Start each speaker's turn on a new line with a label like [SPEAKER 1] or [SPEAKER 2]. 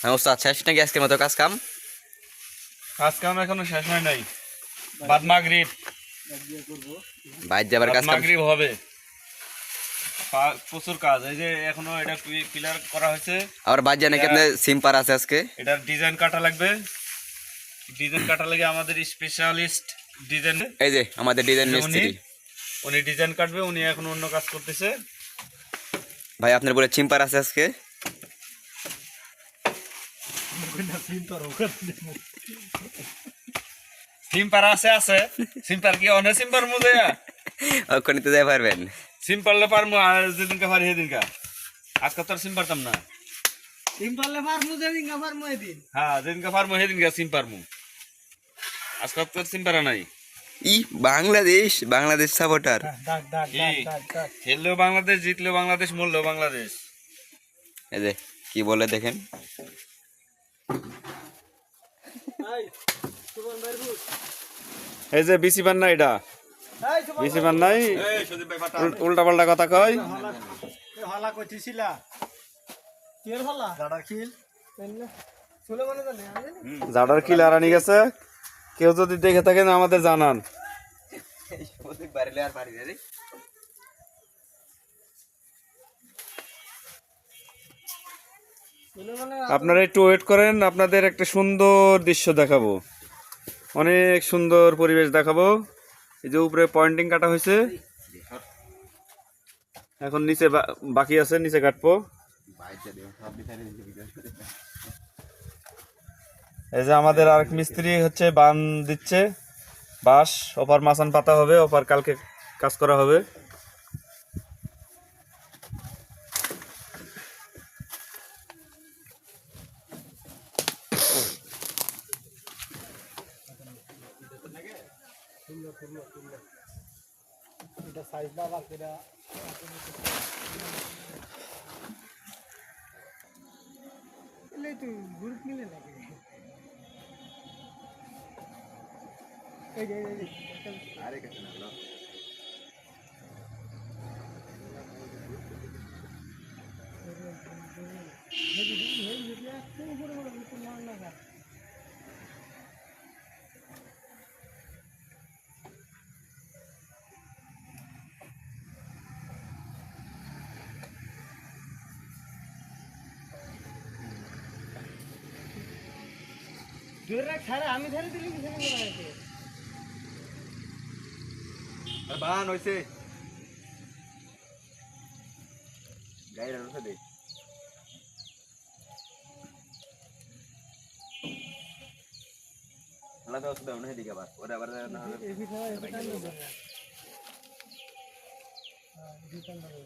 [SPEAKER 1] হ্যাঁ ওস্তাদ শেষ নাকি আজকের মতো কাজ কাম?
[SPEAKER 2] কাজ কাম এখনও শেষ হয় নাই। বাদ মাগরিব।
[SPEAKER 1] বাইর যাবার কাজ
[SPEAKER 2] মাগরিব হবে। প্রচুর কাজ। এই যে এখনও এটা পিলার করা হয়েছে।
[SPEAKER 1] আবার বাইর জানে কেন সিম্পার আছে আজকে?
[SPEAKER 2] এটার ডিজাইন কাটা লাগবে। ডিজাইন কাটা লাগে আমাদের স্পেশালিস্ট ডিজাইন।
[SPEAKER 1] এই যে আমাদের ডিজাইন মিস্ত্রি।
[SPEAKER 2] উনি ডিজাইন কাটবে উনি এখন অন্য কাজ করতেছে।
[SPEAKER 1] ভাই আপনার বলে চিম্পার আছে আজকে?
[SPEAKER 2] সিম্পার আছে আছে। সিম্পার কি অনেক সিম্পার
[SPEAKER 1] ওখানে তো যাই পারবেন।
[SPEAKER 2] পারমু আর যেদিনকে পারি সেদিনকা। আজকে তো আর সিম পারতাম না।
[SPEAKER 3] সিম্পলে পারমু যেদিন পারমু এদিন
[SPEAKER 2] হ্যাঁ যেদিনকে পারমু সেদিনকে সিম পারমু আজকে তো আর সিম পারা নাই।
[SPEAKER 1] ই বাংলাদেশ বাংলাদেশ সাপোর্টার
[SPEAKER 3] ডাক
[SPEAKER 2] খেললেও বাংলাদেশ জিতলেও বাংলাদেশ মরলেও বাংলাদেশ।
[SPEAKER 1] এই যে কি বলে দেখেন
[SPEAKER 3] এই সুবন ভাই বুঝ
[SPEAKER 2] এই যে বিসি বান না এটা। বিসি বান নাই? উল্টা পাল্টা কথা কয়।
[SPEAKER 3] হলা কইছিলা কের হলা? খিল। মনে
[SPEAKER 2] কিল আরানি গেছে। কেউ যদি দেখে থাকেন আমাদের জানান।
[SPEAKER 3] মানে
[SPEAKER 2] আপনারা একটু ওয়েট করেন আপনাদের একটা সুন্দর দৃশ্য দেখাবো। অনেক সুন্দর পরিবেশ দেখাবো। এই যে উপরে পয়েন্টিং কাটা হয়েছে। এখন নিচে বাকি আছে, নিচে কাটবো। এই যে আমাদের আরেক মিস্ত্রি হচ্ছে বান দিচ্ছে। বাঁশ, ওপার মাসান পাতা হবে, ওপার কালকে কাজ করা হবে।
[SPEAKER 3] এটা সাইজ না বাকিরা এলে তুই গ্রুপ মিলে নাকি এই যে দূরে রাখ ছাড়া আমি ধরে দিলি কি সেখানে বানাইতে
[SPEAKER 1] বান হইছে। গাইরা রুখে দে। আলাদা ওষুধ দাও না এদিকে আবার। ওরা আবার না হলে
[SPEAKER 3] এই ভিতরে এই ভিতরে হ্যাঁ এই ভিতরে